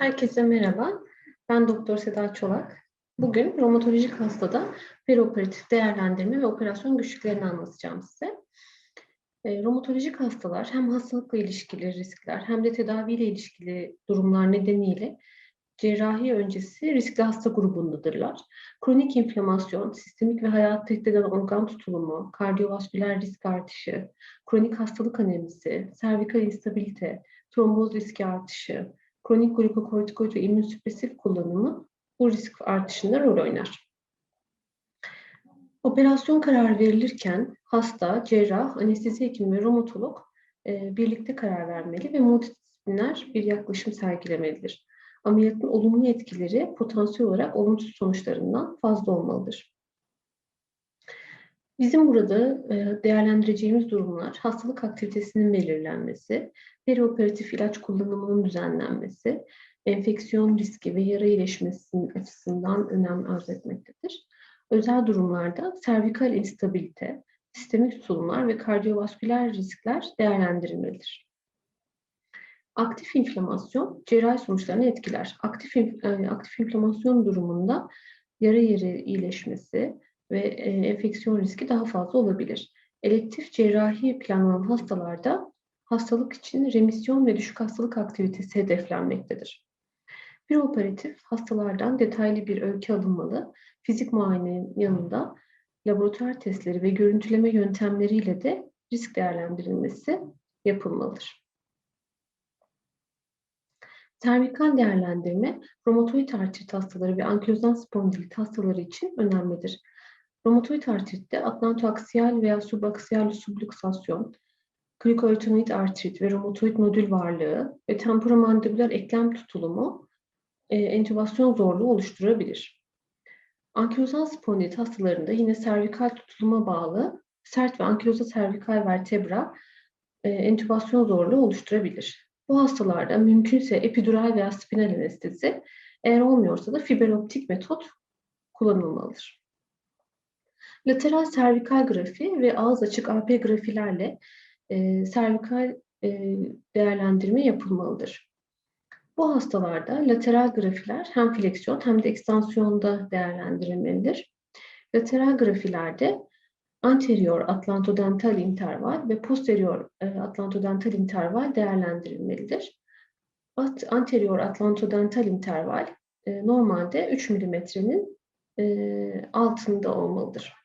Herkese merhaba. Ben Doktor Seda Çolak. Bugün romatolojik hastada perioperatif değerlendirme ve operasyon güçlüklerini anlatacağım size. E, romatolojik hastalar hem hastalıkla ilişkili riskler hem de tedaviyle ilişkili durumlar nedeniyle cerrahi öncesi riskli hasta grubundadırlar. Kronik inflamasyon, sistemik ve hayat tehdit eden organ tutulumu, kardiyovasküler risk artışı, kronik hastalık anemisi, servikal instabilite, tromboz riski artışı, kronik glukokortikoid ve immünsüpresif kullanımı bu risk artışında rol oynar. Operasyon kararı verilirken hasta, cerrah, anestezi hekimi ve romatolog e, birlikte karar vermeli ve multidisipliner bir yaklaşım sergilemelidir. Ameliyatın olumlu etkileri potansiyel olarak olumsuz sonuçlarından fazla olmalıdır. Bizim burada e, değerlendireceğimiz durumlar hastalık aktivitesinin belirlenmesi, perioperatif ilaç kullanımının düzenlenmesi, enfeksiyon riski ve yara iyileşmesinin açısından önem arz etmektedir. Özel durumlarda servikal instabilite, sistemik tutulumlar ve kardiyovasküler riskler değerlendirilmelidir. Aktif inflamasyon cerrahi sonuçlarını etkiler. Aktif, e, aktif inflamasyon durumunda yara yeri iyileşmesi ve e, enfeksiyon riski daha fazla olabilir. Elektif cerrahi planlanan hastalarda hastalık için remisyon ve düşük hastalık aktivitesi hedeflenmektedir. Bir operatif hastalardan detaylı bir öykü alınmalı. Fizik muayenenin yanında laboratuvar testleri ve görüntüleme yöntemleriyle de risk değerlendirilmesi yapılmalıdır. Servikal değerlendirme, romatoid artrit hastaları ve ankilozan spondilit hastaları için önemlidir. Romatoid artritte atlantoaksiyal veya subaksiyal subluksasyon, krikoidinoid artrit ve romatoid nodül varlığı ve temporomandibüler eklem tutulumu e, entübasyon zorluğu oluşturabilir. Ankilozal spondilit hastalarında yine servikal tutuluma bağlı sert ve ankiloza servikal vertebra e, entübasyon zorluğu oluşturabilir. Bu hastalarda mümkünse epidural veya spinal anestezi, eğer olmuyorsa da fiberoptik metot kullanılmalıdır. Lateral servikal grafi ve ağız açık AP grafilerle e, servikal e, değerlendirme yapılmalıdır. Bu hastalarda lateral grafiler hem fleksiyon hem de ekstansiyonda değerlendirilmelidir. Lateral grafilerde anterior atlantodental interval ve posterior e, atlantodental interval değerlendirilmelidir. Anterior atlantodental interval e, normalde 3 milimetrenin e, altında olmalıdır.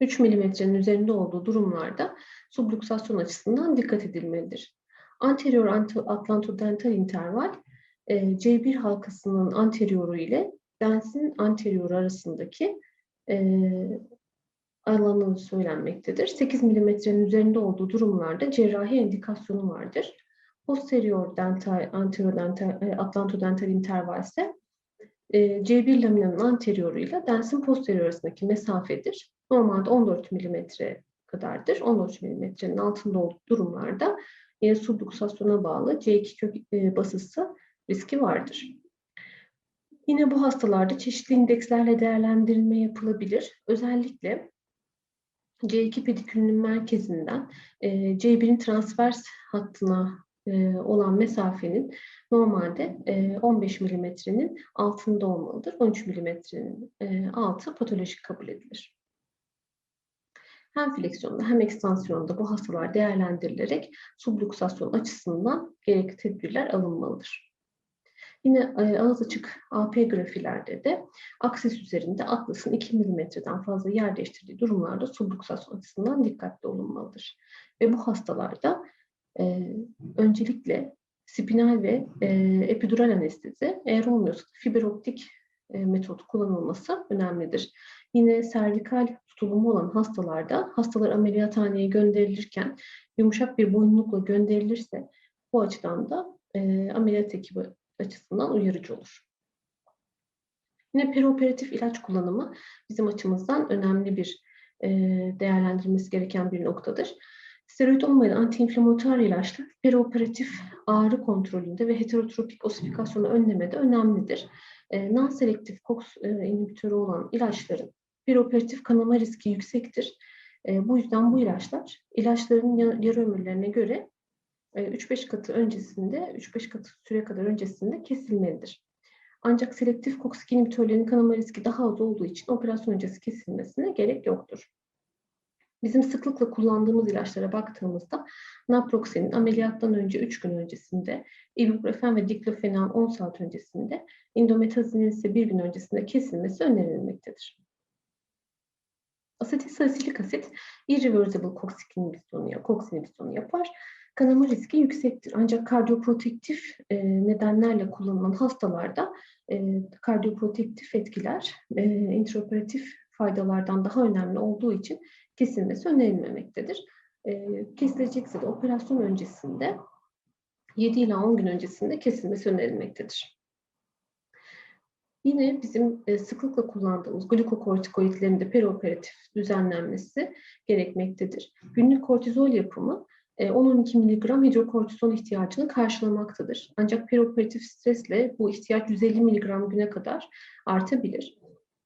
3 milimetrenin üzerinde olduğu durumlarda subluksasyon açısından dikkat edilmelidir. Anterior atlantodental interval e, C1 halkasının anterioru ile densin anterioru arasındaki e, alanı söylenmektedir. 8 milimetrenin üzerinde olduğu durumlarda cerrahi indikasyonu vardır. Posterior dental, anterior dental, e, atlantodental interval ise C1 laminanın anterioru ile densin posterior arasındaki mesafedir. Normalde 14 milimetre kadardır. 14 milimetrenin altında olduğu durumlarda yine subluxasyona bağlı C2 kök e, basısı riski vardır. Yine bu hastalarda çeşitli indekslerle değerlendirilme yapılabilir. Özellikle C2 pedikülünün merkezinden e, C1'in transvers hattına e, olan mesafenin normalde 15 milimetrenin altında olmalıdır. 13 milimetrenin altı patolojik kabul edilir hem fleksiyonda hem ekstansiyonda bu hastalar değerlendirilerek subluksasyon açısından gerekli tedbirler alınmalıdır. Yine e, ağız açık AP grafilerde de aksis üzerinde atlasın 2 mm'den fazla yer değiştirdiği durumlarda subluksasyon açısından dikkatli olunmalıdır. Ve bu hastalarda e, öncelikle spinal ve e, epidural anestezi eğer olmuyorsa fiberoptik e, metot kullanılması önemlidir. Yine servikal tutulumu olan hastalarda hastalar ameliyathaneye gönderilirken yumuşak bir boyunlukla gönderilirse bu açıdan da e, ameliyat ekibi açısından uyarıcı olur. Yine perioperatif ilaç kullanımı bizim açımızdan önemli bir e, değerlendirilmesi gereken bir noktadır. Steroid olmayan antiinflamatuar ilaçlar perioperatif ağrı kontrolünde ve heterotropik osifikasyonu önlemede önemlidir. E, non-selektif COX e, inhibitörü olan ilaçların bir operatif kanama riski yüksektir. E, bu yüzden bu ilaçlar ilaçların yarı ömürlerine göre 3-5 katı öncesinde, 3-5 katı süre kadar öncesinde kesilmelidir. Ancak selektif koksik inhibitörlerin kanama riski daha az olduğu için operasyon öncesi kesilmesine gerek yoktur. Bizim sıklıkla kullandığımız ilaçlara baktığımızda naproxenin ameliyattan önce 3 gün öncesinde, ibuprofen ve diklofenak 10 saat öncesinde, indometazinin ise 1 gün öncesinde kesilmesi önerilmektedir. Asetil salisilik asit irreversible koksik inhibisyonu, koks inhibisyonu yapar. Kanama riski yüksektir. Ancak kardiyoprotektif e, nedenlerle kullanılan hastalarda e, kardiyoprotektif etkiler e, intraoperatif faydalardan daha önemli olduğu için kesilmesi önerilmemektedir. E, kesilecekse de operasyon öncesinde 7 ila 10 gün öncesinde kesilmesi önerilmektedir. Yine bizim e, sıklıkla kullandığımız glukokortikoidlerin de perioperatif düzenlenmesi gerekmektedir. Günlük kortizol yapımı 10-12 mg hidrokortizon ihtiyacını karşılamaktadır. Ancak perioperatif stresle bu ihtiyaç 150 mg güne kadar artabilir.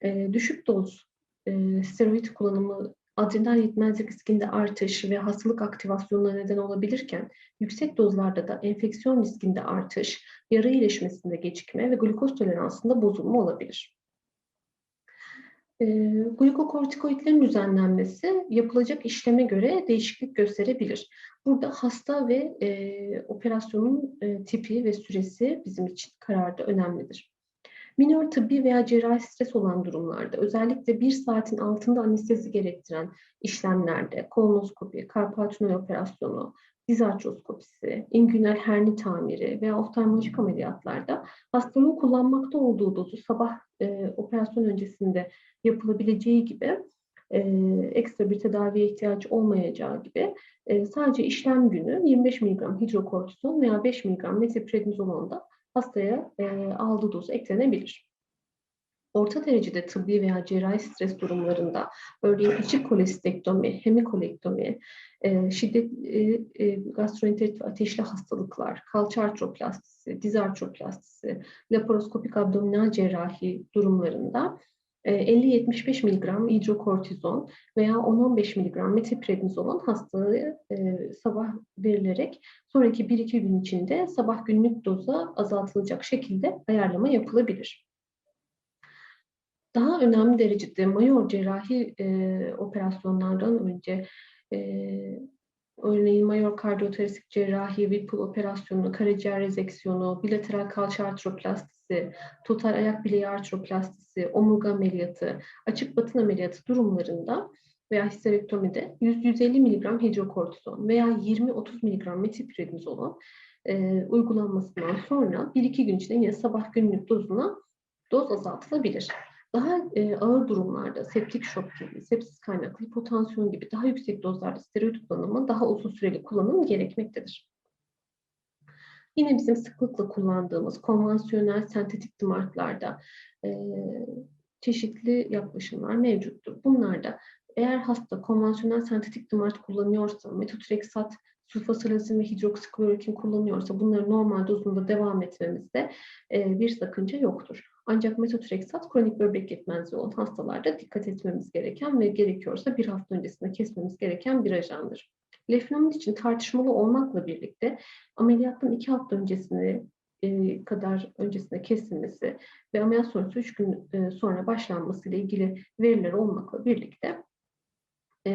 E, düşük doz e, steroid kullanımı adrenal yetmezlik riskinde artış ve hastalık aktivasyonuna neden olabilirken yüksek dozlarda da enfeksiyon riskinde artış, yara iyileşmesinde gecikme ve glukoz toleransında bozulma olabilir. E, glukokortikoidlerin düzenlenmesi yapılacak işleme göre değişiklik gösterebilir. Burada hasta ve e, operasyonun e, tipi ve süresi bizim için kararda önemlidir. Minor tıbbi veya cerrahi stres olan durumlarda özellikle bir saatin altında anestezi gerektiren işlemlerde kolonoskopi, karpal operasyonu, diz artroskopisi, ingünal herni tamiri veya oftalmolojik ameliyatlarda hastanın kullanmakta olduğu dozu sabah e, operasyon öncesinde yapılabileceği gibi e, ekstra bir tedaviye ihtiyaç olmayacağı gibi e, sadece işlem günü 25 mg hidrokortizon veya 5 mg metiprednizolon da hastaya e, aldığı doz eklenebilir. Orta derecede tıbbi veya cerrahi stres durumlarında örneğin içi kolestektomi, hemikolektomi, e, şiddetli e, e, gastroenterit ve ateşli hastalıklar, kalça artroplastisi, diz artroplastisi, laparoskopik abdominal cerrahi durumlarında 50-75 mg hidrokortizon veya 10-15 mg metiprednizolon hastaya e, sabah verilerek sonraki 1-2 gün içinde sabah günlük doza azaltılacak şekilde ayarlama yapılabilir. Daha önemli derecede mayor cerrahi e, operasyonlardan önce e, örneğin mayor kardiyotoraksik cerrahi, Whipple operasyonu, karaciğer rezeksiyonu, bilateral kalça artroplastik total ayak bileği artroplastisi, omurga ameliyatı, açık batın ameliyatı durumlarında veya histerektomide 100-150 mg hidrokortizon veya 20-30 mg metiprednizolon e, uygulanmasından sonra 1-2 gün içinde yine sabah günlük dozuna doz azaltılabilir. Daha e, ağır durumlarda septik şok gibi, sepsis kaynaklı hipotansiyon gibi daha yüksek dozlarda steroid kullanımı daha uzun süreli kullanım gerekmektedir. Yine bizim sıklıkla kullandığımız konvansiyonel sentetik dımartlarda e, çeşitli yaklaşımlar mevcuttur. Bunlarda eğer hasta konvansiyonel sentetik dımart kullanıyorsa, metotrexat, sulfasalazin ve hidroksiklorokin kullanıyorsa bunları normal dozunda devam etmemizde e, bir sakınca yoktur. Ancak metotrexat kronik böbrek yetmezliği olan hastalarda dikkat etmemiz gereken ve gerekiyorsa bir hafta öncesinde kesmemiz gereken bir ajandır. Lefnomid için tartışmalı olmakla birlikte ameliyattan iki hafta öncesine e, kadar öncesinde kesilmesi ve ameliyat sonrası üç gün e, sonra başlanması ile ilgili veriler olmakla birlikte e,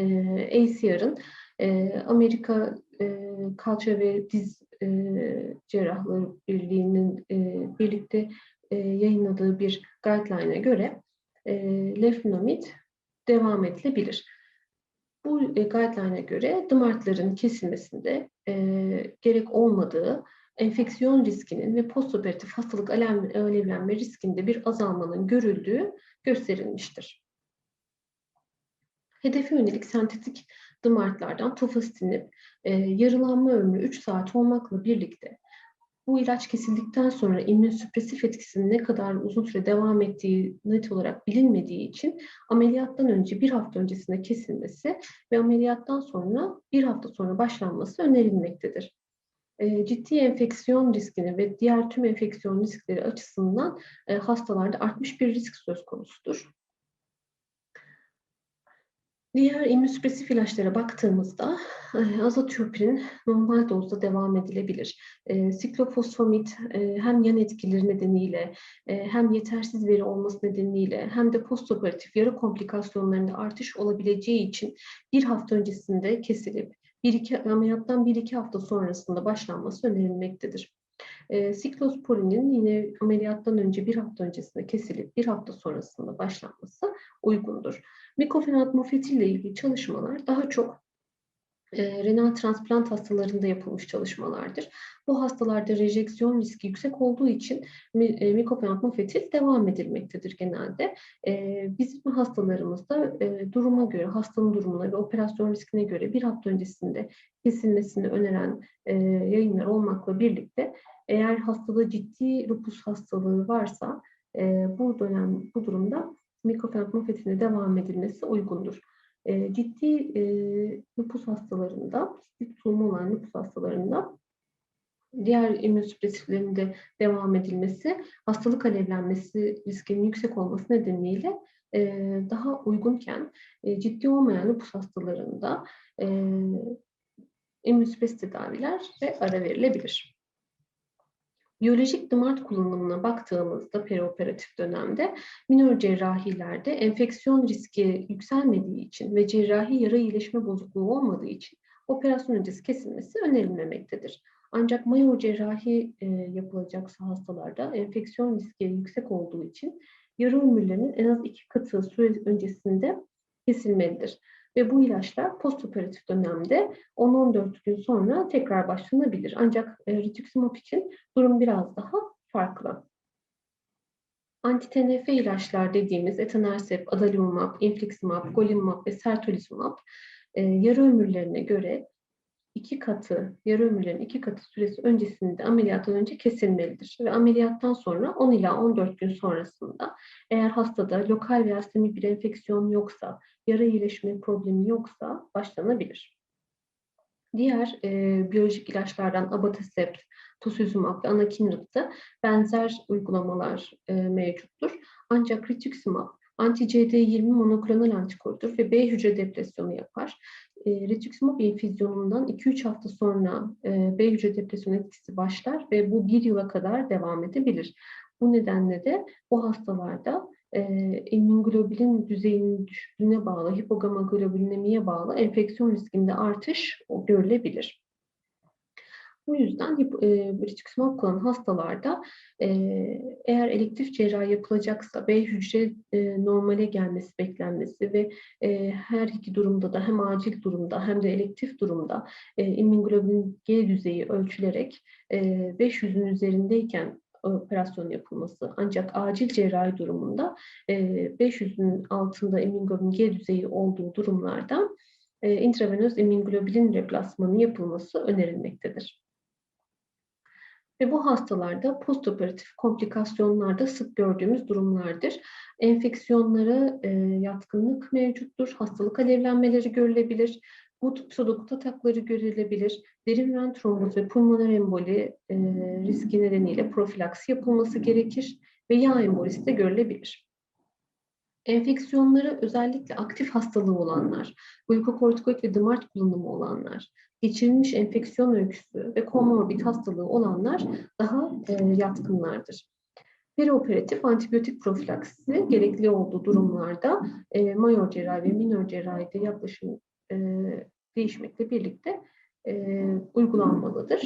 ACR'ın e, Amerika Kalça ve Diz Cerrahları Birliği'nin birlikte yayınladığı bir guideline'e göre lefnomid devam edilebilir. Bu e, guideline'e göre dımartların kesilmesinde e, gerek olmadığı, enfeksiyon riskinin ve postoperatif hastalık alevlenme riskinde bir azalmanın görüldüğü gösterilmiştir. Hedefe yönelik sentetik dımartlardan tofastitinib e, yarılanma ömrü 3 saat olmakla birlikte bu ilaç kesildikten sonra immünsüpresif etkisinin ne kadar uzun süre devam ettiği net olarak bilinmediği için ameliyattan önce bir hafta öncesinde kesilmesi ve ameliyattan sonra bir hafta sonra başlanması önerilmektedir. E, ciddi enfeksiyon riskini ve diğer tüm enfeksiyon riskleri açısından e, hastalarda artmış bir risk söz konusudur. Diğer immünsüpresif ilaçlara baktığımızda e, azatiopirin normal dozda devam edilebilir. E, siklofosfamid e, hem yan etkileri nedeniyle e, hem yetersiz veri olması nedeniyle hem de postoperatif yara komplikasyonlarında artış olabileceği için bir hafta öncesinde kesilip bir iki, ameliyattan bir iki hafta sonrasında başlanması önerilmektedir. E, siklosporinin yine ameliyattan önce bir hafta öncesinde kesilip bir hafta sonrasında başlanması uygundur. Mikofenat mofetil ile ilgili çalışmalar daha çok e, renal transplant hastalarında yapılmış çalışmalardır. Bu hastalarda rejeksiyon riski yüksek olduğu için e, mikofenat mofetil devam edilmektedir genelde. E, bizim hastalarımızda e, duruma göre, hastanın durumuna ve operasyon riskine göre bir hafta öncesinde kesilmesini öneren e, yayınlar olmakla birlikte eğer hastada ciddi lupus hastalığı varsa e, bu dönem, bu durumda mikrofenat mufetine devam edilmesi uygundur. E, ciddi e, lupus hastalarında, ciddi tutulma olan lupus hastalarında diğer immünsüpresiflerinde devam edilmesi, hastalık alevlenmesi riskinin yüksek olması nedeniyle e, daha uygunken e, ciddi olmayan lupus hastalarında e, immünsüpresif tedaviler ve ara verilebilir. Biyolojik damar kullanımına baktığımızda perioperatif dönemde minor cerrahilerde enfeksiyon riski yükselmediği için ve cerrahi yara iyileşme bozukluğu olmadığı için operasyon öncesi kesilmesi önerilmemektedir. Ancak mayor cerrahi e, yapılacaksa hastalarda enfeksiyon riski yüksek olduğu için yara ömürlerinin en az iki katı süre öncesinde kesilmelidir. Ve bu ilaçlar postoperatif dönemde 10-14 gün sonra tekrar başlanabilir. Ancak e, rituximab için durum biraz daha farklı. Anti-TNF ilaçlar dediğimiz etanercept, adalimumab, infliximab, golimumab ve sertolizumab e, yarı ömürlerine göre iki katı, yarı ömürlerin iki katı süresi öncesinde ameliyattan önce kesilmelidir. Ve ameliyattan sonra 10 ila 14 gün sonrasında eğer hastada lokal veya semik bir enfeksiyon yoksa, yara iyileşme problemi yoksa başlanabilir. Diğer e, biyolojik ilaçlardan abatacept, tosuzumab ve anakinrap'ta benzer uygulamalar e, mevcuttur. Ancak rituximab anti-CD20 monoklonal antikordur ve B hücre depresyonu yapar e, rituximab infüzyonundan 2-3 hafta sonra e, B hücre depresyon etkisi başlar ve bu bir yıla kadar devam edebilir. Bu nedenle de bu hastalarda e, immunoglobulin düzeyinin düştüğüne bağlı, hipogamaglobulinemiye bağlı enfeksiyon riskinde artış görülebilir. Bu yüzden e, rituximab kullanan hastalarda e, eğer elektif cerrahi yapılacaksa B hücre e, normale gelmesi beklenmesi ve e, her iki durumda da hem acil durumda hem de elektif durumda e, immunoglobulin G düzeyi ölçülerek e, 500'ün üzerindeyken operasyon yapılması. Ancak acil cerrahi durumunda e, 500'ün altında immunoglobulin G düzeyi olduğu durumlarda intravenöz immunoglobulin replasmanı yapılması önerilmektedir. Ve bu hastalarda postoperatif komplikasyonlarda sık gördüğümüz durumlardır. Enfeksiyonlara e, yatkınlık mevcuttur, hastalık alevlenmeleri görülebilir, gut pseudogut atakları görülebilir, derin ven tromboz ve pulmoner emboli e, riski nedeniyle profilaksi yapılması gerekir ve yağ embolisi de görülebilir. Enfeksiyonları özellikle aktif hastalığı olanlar, glukokortikoid ve DMARD kullanımı olanlar, geçirilmiş enfeksiyon öyküsü ve komorbid hastalığı olanlar daha e, yatkınlardır. Perioperatif antibiyotik profilaksisi gerekli olduğu durumlarda e, mayor cerrahi ve minor cerrahide yaklaşım e, değişmekle birlikte e, uygulanmalıdır.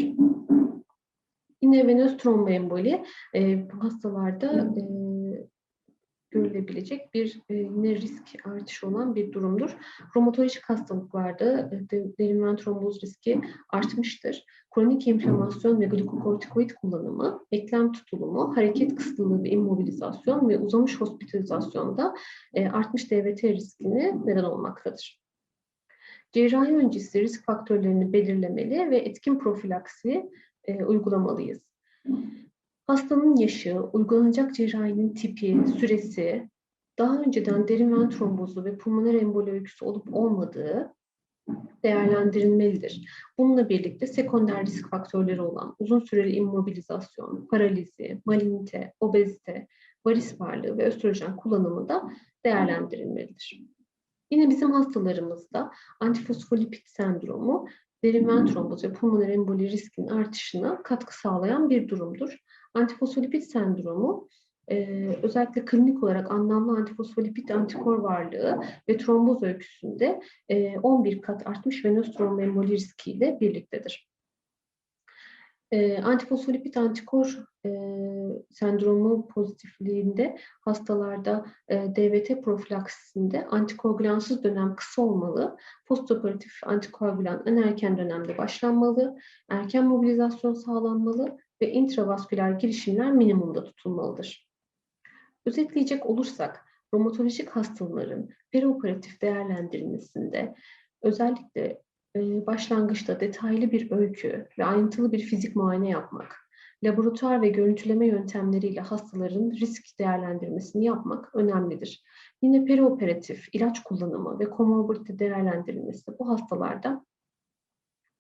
Yine venöz tromboemboli e, bu hastalarda e, görülebilecek bir e, yine risk artışı olan bir durumdur. Romatolojik hastalıklarda e, derin ven tromboz riski artmıştır. Kronik inflamasyon ve glikokortikoid kullanımı, eklem tutulumu, hareket kısıtlılığı ve immobilizasyon ve uzamış hospitalizasyonda e, artmış DVT riskini neden olmaktadır. Cerrahi öncesi risk faktörlerini belirlemeli ve etkin profilaksi e, uygulamalıyız. Hastanın yaşı, uygulanacak cerrahinin tipi, süresi, daha önceden derin ven trombozu ve pulmoner emboli öyküsü olup olmadığı değerlendirilmelidir. Bununla birlikte sekonder risk faktörleri olan uzun süreli immobilizasyon, paralizi, malinite, obezite, varis varlığı ve östrojen kullanımı da değerlendirilmelidir. Yine bizim hastalarımızda antifosfolipid sendromu derin ven tromboz ve pulmoner emboli riskinin artışına katkı sağlayan bir durumdur. Antifosfolipid sendromu e, özellikle klinik olarak anlamlı antifosfolipid antikor varlığı ve tromboz öyküsünde e, 11 kat artmış venöz tromboemboli riskiyle birliktedir. E, antifosfolipid antikor e, sendromu pozitifliğinde hastalarda e, DVT profilaksisinde antikoagülansız dönem kısa olmalı, postoperatif antikoagülan en erken dönemde başlanmalı, erken mobilizasyon sağlanmalı ve intravasküler girişimler minimumda tutulmalıdır. Özetleyecek olursak, romatolojik hastaların perioperatif değerlendirilmesinde özellikle e, başlangıçta detaylı bir öykü ve ayrıntılı bir fizik muayene yapmak, laboratuvar ve görüntüleme yöntemleriyle hastaların risk değerlendirmesini yapmak önemlidir. Yine perioperatif ilaç kullanımı ve komorbidite değerlendirilmesi bu hastalarda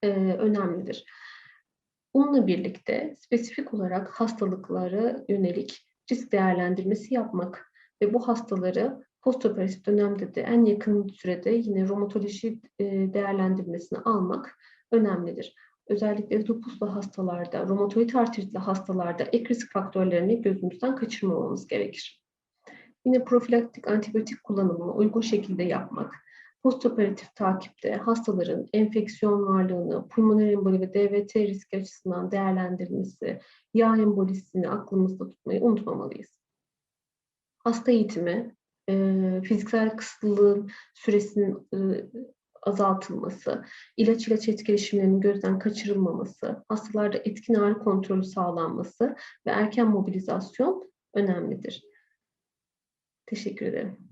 e, önemlidir. Bununla birlikte spesifik olarak hastalıklara yönelik risk değerlendirmesi yapmak ve bu hastaları postoperatif dönemde de en yakın sürede yine romatoloji e, değerlendirmesini almak önemlidir. Özellikle lupuslu hastalarda, romatoid artritli hastalarda ek risk faktörlerini gözümüzden kaçırmamamız gerekir. Yine profilaktik antibiyotik kullanımını uygun şekilde yapmak, postoperatif takipte hastaların enfeksiyon varlığını, pulmoner emboli ve DVT riski açısından değerlendirilmesi, yağ embolisini aklımızda tutmayı unutmamalıyız. Hasta eğitimi, e, fiziksel kısıtlılığın süresinin e, azaltılması, ilaç ilaç etkileşimlerinin gözden kaçırılmaması, hastalarda etkin ağrı kontrolü sağlanması ve erken mobilizasyon önemlidir. Teşekkür ederim.